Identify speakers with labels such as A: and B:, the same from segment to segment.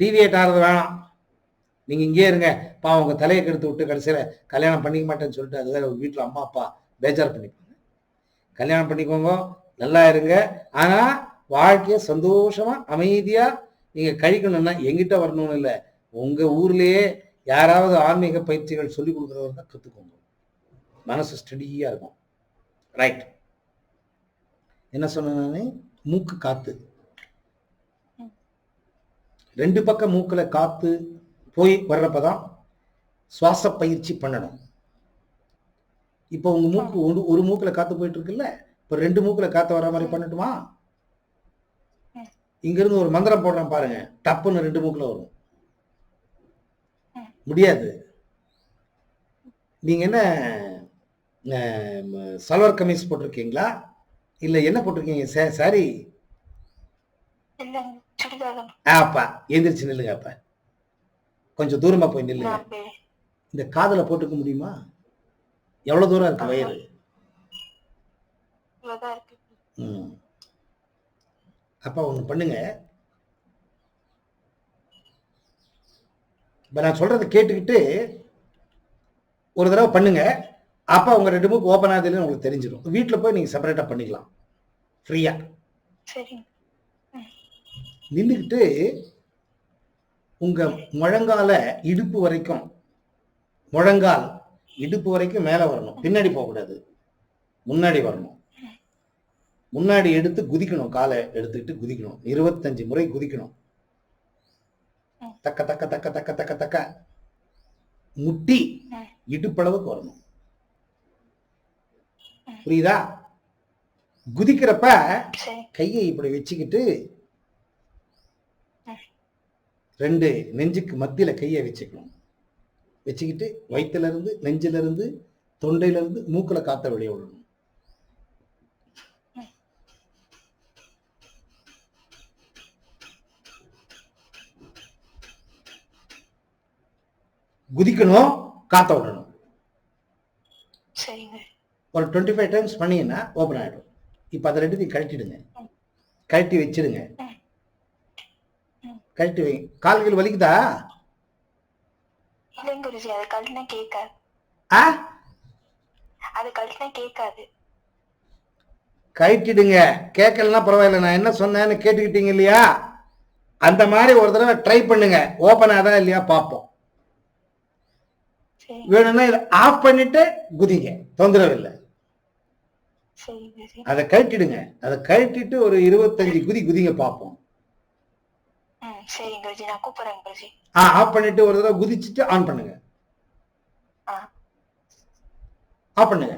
A: Deviate ஆகிறது வேணாம். நீங்கள் இங்கேயே இருங்க. பாவம் உங்க தலையை கெடுத்து விட்டு கடைசியில் கல்யாணம் பண்ணிக்க மாட்டேன்னு சொல்லிட்டு அது வேற வீட்டில் அம்மா அப்பா பேஜார் பண்ணிப்பாங்க. கல்யாணம் பண்ணிக்கோங்க. நல்லா இருங்க. ஆனால் வாழ்க்கையை சந்தோஷமாக அமைதியாக நீங்கள் கழிக்கணும்னா எங்கிட்ட வரணும்னு இல்லை. உங்கள் ஊர்லேயே யாராவது ஆன்மீக பயிற்சிகள் சொல்லி கொடுக்குறவங்க தான் கற்றுக்கோங்க மனசு ஸ்டடியாக இருக்கும். ரைட் என்ன சொன்னேன் நான்? மூக்கு காற்று ரெண்டு பக்கம் மூக்குல காத்து போய் வர்றப்பதான் சுவாச பயிற்சி பண்ணணும். இப்போ உங்க மூக்கு ஒரு ஒரு மூக்குல காத்து போயிட்டு இருக்குல்ல இப்போ ரெண்டு மூக்குல காத்து வர மாதிரி பண்ணட்டுமா?
B: ம்.
A: இங்க இருந்து ஒரு மந்திரம் போடுறேன் பாருங்க. டப்புன்னு ரெண்டு மூக்குல வரும். முடியாது. நீங்க என்ன சல்வார் கமீஸ் போட்டிருக்கீங்களா? இல்ல என்ன போட்டிருக்கீங்க? சாரி அப்பா. எந்திரிச்சு நில்லுங்க அப்ப. கொஞ்சம் தூரமா போய் நில்லுங்க. இந்த காதுல போட்டுக்க முடியுமா? எவ்வளவு தூரம் இருக்கு வயறு. அப்பா ஒண்ணு பண்ணுங்க. இப்ப நான் சொல்றதை கேட்டுக்கிட்டு ஒரு தடவை பண்ணுங்க. அப்ப உங்க ரெண்டு மூக்கு ஓப்பன் ஆகுதுன்னு உங்களுக்கு தெரிஞ்சிடும் வீட்டுல போய் நீங்க செப்பரேட்டா பண்ணிக்கலாம். ஃப்ரீயா
B: சரிங்க.
A: நின்றுக்கிட்டு உங்க முழங்கால இடுப்பு வரைக்கும் முழங்கால் இடுப்பு வரைக்கும் மேல வரணும். பின்னாடி போகக்கூடாது. முன்னாடி வரணும். முன்னாடி எடுத்து குதிக்கணும். காலை எடுத்துக்கிட்டு குதிக்கணும். இருபத்தஞ்சு முறை குதிக்கணும். தக்க தக்க தக்க தக்க தக்க தக்க. முட்டி. இடுப்பளவுக்கு வரணும். புரியுதா? குதிக்கிறப்ப கையை இப்படி வச்சுக்கிட்டு. ரெண்டு நெஞ்சுக்கு மத்தியில கையை வச்சுக்கணும். வச்சுக்கிட்டு வயிற்றுல இருந்து நெஞ்சில இருந்து தொண்டையில இருந்து மூக்குல காத்த வெளியே விடணும். குதிக்கணும் காத்த விடணும். ஒரு டுவெண்ட்டி ஃபைவ் டைம்ஸ் பண்ணீங்கன்னா ஓப்பன் ஆகிடும் இப்போ அதை ரெண்டுத்தையும் கழட்டிடுங்க. கழட்டி வச்சிடுங்க கழட்டி வை கால்கள் வலிக்குதா?
B: இல்லைங்க குருஜி அது கழுத்துனா கேட்காது.
A: ஆ?
B: அது கழுத்துனா கேட்காது.
A: கழட்டிடுங்க. கேட்கலன்னா பரவாயில்ல. நான் என்ன சொன்னேன்னு கேட்டுக்கிட்டீங்க இல்லையா? அந்த மாதிரி ஒரு தடவை ட்ரை பண்ணுங்க. ஓப்பன் ஆதா இல்லையா? பார்ப்போம். வேணும்னா இதை ஆஃப் பண்ணிட்டு குதிங்க. தொந்தரவு இல்லை அதை கழட்டிடுங்க. அதை கழட்டிட்டு ஒரு இருபத்தஞ்சு குதி குதிங்க பார்ப்போம்.
B: சரிங்க குருஜி நான் கூப்பிடுறேன் குருஜி.
A: ஆ ஆஃப் பண்ணிட்டு ஒரு தடவை குதிச்சுட்டு ஆன் பண்ணுங்க.
B: ஆ.
A: ஆஃப் பண்ணுங்க.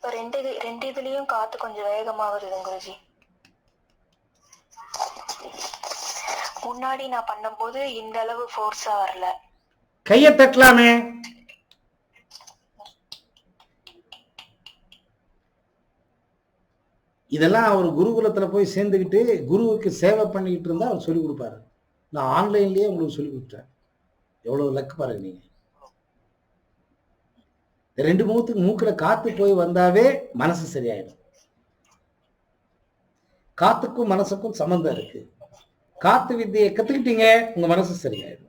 B: இப்ப ரெண்டு இது ரெண்டு இதுலயும் காத்து கொஞ்சம் வேகமா வருது குருஜி. முன்னாடி நான் பண்ணும்போது இந்த அளவு ஃபோர்ஸா வரல.
A: கையை தட்டலாமே. இதெல்லாம் அவர் குருகுலத்துல போய் சேர்ந்துக்கிட்டு குருவுக்கு சேவை பண்ணிக்கிட்டு இருந்தா அவர் சொல்லிக் கொடுப்பாரு. நான் ஆன்லைன்லயே உங்களுக்கு சொல்லி கொடுத்தேன் எவ்வளவு லக்கு பாருங்க நீங்க. ரெண்டு மூத்துக்கு மூக்குல காத்து போய் வந்தாவே மனசு சரியாயிடும். காத்துக்கும் மனசுக்கும் சம்பந்தம் இருக்கு. காத்து வித்தையை கத்துக்கிட்டீங்க உங்க மனசு சரியாயிடும்.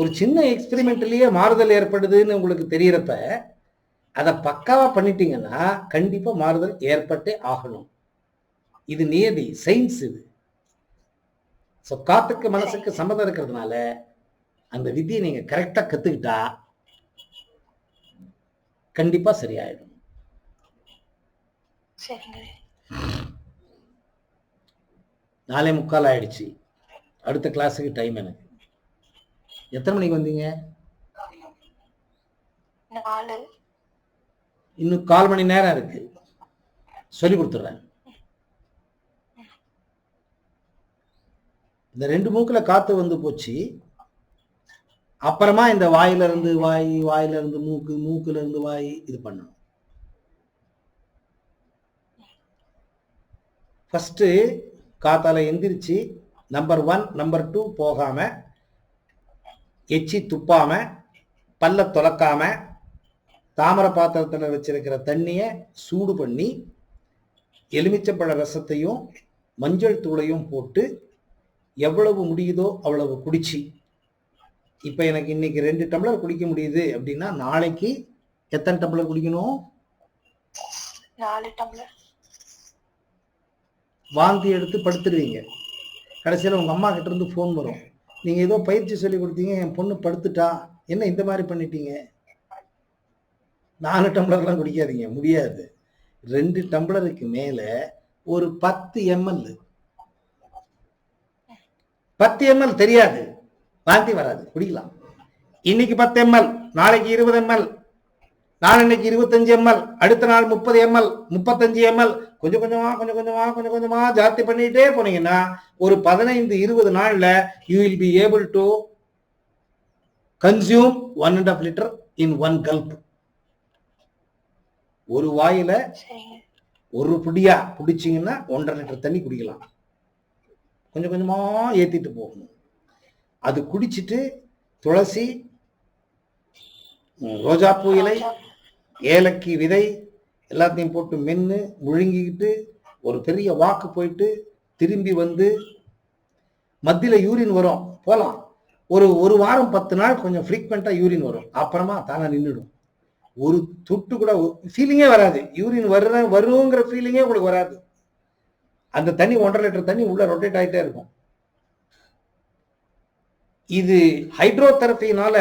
A: ஒரு சின்ன எக்ஸ்பெரிமெண்ட்லயே மாறுதல் ஏற்படுதுன்னு உங்களுக்கு தெரியறப்ப அதை பக்காவா பண்ணிட்டீங்கன்னா கண்டிப்பா மாறுதல் ஏற்பட்டே ஆகணும். இது நியதி சயின்ஸ் இது. ஸோ காத்துக்கு மனசுக்கு சம்மந்தம் இருக்கிறதுனால அந்த வித்தியை நீங்க கரெக்டா கத்துக்கிட்டா கண்டிப்பா சரியாயிடும்.
B: சரிங்க.
A: நாலே முக்கால் ஆயிடுச்சு. அடுத்த கிளாஸுக்கு டைம் எனக்கு. எத்தனை மணிக்கு வந்தீங்க? இன்னும் கால் மணி நேரம் இருக்கு. சொல்லி கொடுத்துட்றேன். இந்த ரெண்டு மூக்குல காத்து வந்து போச்சு. அப்புறமா இந்த வாயில இருந்து வாய் வாயில இருந்து மூக்கு மூக்குல இருந்து வாய் இது பண்ணணும். ஃபர்ஸ்ட் காத்தால எந்திரிச்சு நம்பர் ஒன் நம்பர் டூ போகாம எச்சி துப்பாம பல்ல துளக்காம தாமரை பாத்திரத்தில் வச்சிருக்கிற தண்ணியை சூடு பண்ணி எலுமிச்சப்பழ ரசத்தையும் மஞ்சள் தூளையும் போட்டு எவ்வளவு முடியுதோ அவ்வளவு குடிச்சு. இப்போ எனக்கு இன்னைக்கு ரெண்டு டம்ளர் குடிக்க முடியுது அப்படின்னா நாளைக்கு எத்தனை டம்ளர் குடிக்கணும்?
B: நாலு டம்ளர்.
A: வாந்தி எடுத்து படுத்துடுவீங்க கடைசியில் உங்கள் அம்மா கிட்ட இருந்து ஃபோன் வரும். நீங்கள் ஏதோ பயிற்சி சொல்லி கொடுத்தீங்க என் பொண்ணு படுத்துட்டா என்ன இந்த மாதிரி பண்ணிட்டீங்க? நாலு டம்ளர்லாம் குடிக்காதீங்க முடியாது. ரெண்டு டம்ளருக்கு மேலே ஒரு பத்து எம்எல் பத்து எம்எல் தெரியாது. வாந்தி வராது குடிக்கலாம். இன்னைக்கு பத்து எம்எல் நாளைக்கு இருபது எம்எல் நாளைக்கு இருபத்தஞ்சு எம்எல் அடுத்த நாள் முப்பது எம்எல் முப்பத்தஞ்சு எம்எல் கொஞ்சம் கொஞ்சமா கொஞ்சம் கொஞ்சமா கொஞ்சம் கொஞ்சமா ஜாஸ்தி பண்ணிட்டே போனீங்கன்னா ஒரு பதினைந்து இருபது நாள்ல you will be able to consume one and half litre in one gulp ஒரு வாயில ஒரு புடியா குடிச்சிங்கன்னா ஒன்றரை லிட்டர் தண்ணி குடிக்கலாம். கொஞ்சம் கொஞ்சமா ஏத்திட்டு போகணும். அது குடிச்சிட்டு துளசி ரோஜாப்பூ இலை ஏலக்கி விதை எல்லாத்தையும் போட்டு மென்று முழுங்கிக்கிட்டு ஒரு பெரிய வாக்கு போயிட்டு திரும்பி வந்து மத்தியில் யூரின் வரும். போகலாம் ஒரு ஒரு வாரம் பத்து நாள் கொஞ்சம் ஃப்ரீக்வெண்ட்டாக யூரின் வரும். அப்புறமா தானே நின்றுடும் ஒரு துட்டு கூட ஃபீலிங்கே வராது. யூரின் வர்ற வருங்கிற ஃபீலிங்கே உங்களுக்கு வராது. அந்த தண்ணி ஒன்றரை லிட்டர் தண்ணி உள்ளே ரொட்டேட் ஆகிட்டே இருக்கும். இது ஹைட்ரோதெரப்பினால